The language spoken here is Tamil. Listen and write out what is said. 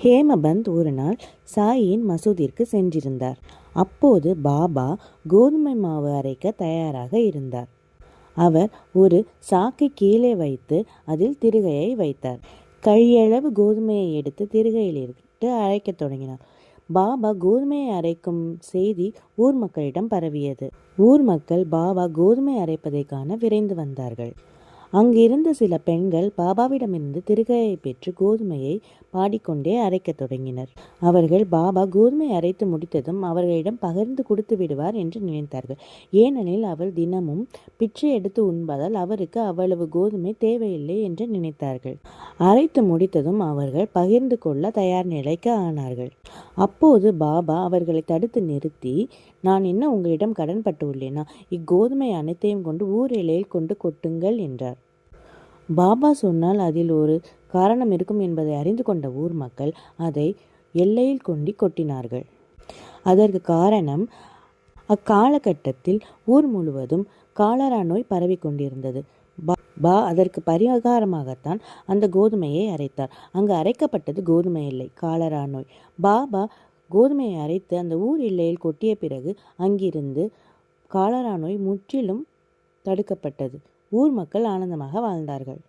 ஹேமபந்த் ஒரு நாள் சாயின் மசூதிற்கு சென்றிருந்தார். அப்போது பாபா கோதுமை மாவு அரைக்க தயாராக இருந்தார். அவர் ஒரு சாக்கை கீழே வைத்து அதில் திருகையை வைத்தார். கையளவு கோதுமையை எடுத்து திருகையில் இட்டு அரைக்கத் தொடங்கினார். பாபா கோதுமையை அரைக்கும் செய்தி ஊர் மக்களிடம் பரவியது. ஊர் மக்கள் பாபா கோதுமை அரைப்பதை காண விரைந்து வந்தார்கள். அங்கிருந்த சில பெண்கள் பாபாவிடமிருந்து திருகையை பெற்று கோதுமையை பாடிக்கொண்டே அரைக்கத் தொடங்கினர். அவர்கள் பாபா கோதுமை அரைத்து முடித்ததும் அவர்களிடம் பகிர்ந்து கொடுத்து விடுவார் என்று நினைத்தார்கள். ஏனெனில் அவள் தினமும் பிச்சை எடுத்து உண்பதால் அவருக்கு அவ்வளவு கோதுமை தேவையில்லை என்று நினைத்தார்கள். அரைத்து முடித்ததும் அவர்கள் பகிர்ந்து கொள்ள தயார் நிலைக்கு ஆனார்கள். அப்போது பாபா அவர்களை தடுத்து நிறுத்தி நான் என்ன உங்களிடம் கடன்பட்டு உள்ளேனா? இக்கோதுமை அனைத்தையும் கொண்டு ஊர் எல்லையில் கொண்டு கொட்டுங்கள் என்றார். பாபா சொன்னால் அதில் ஒரு காரணம் இருக்கும் என்பதை அறிந்து கொண்ட ஊர் மக்கள் அதை எல்லையில் கொண்டு கொட்டினார்கள். அதற்கு காரணம் அக்காலகட்டத்தில் ஊர் முழுவதும் காலரா நோய் பரவி கொண்டிருந்தது. பா அதற்கு பரிகாரமாகத்தான் அந்த கோதுமையை அரைத்தார். அங்கு அரைக்கப்பட்டது கோதுமை இல்லை காலரா நோய். பாபா கோதுமையை அரைத்து அந்த ஊர் எல்லையில் கொட்டிய பிறகு அங்கிருந்து காலரா நோய் முற்றிலும் தடுக்கப்பட்டது. ஊர் மக்கள் ஆனந்தமாக வாழ்ந்தார்கள்.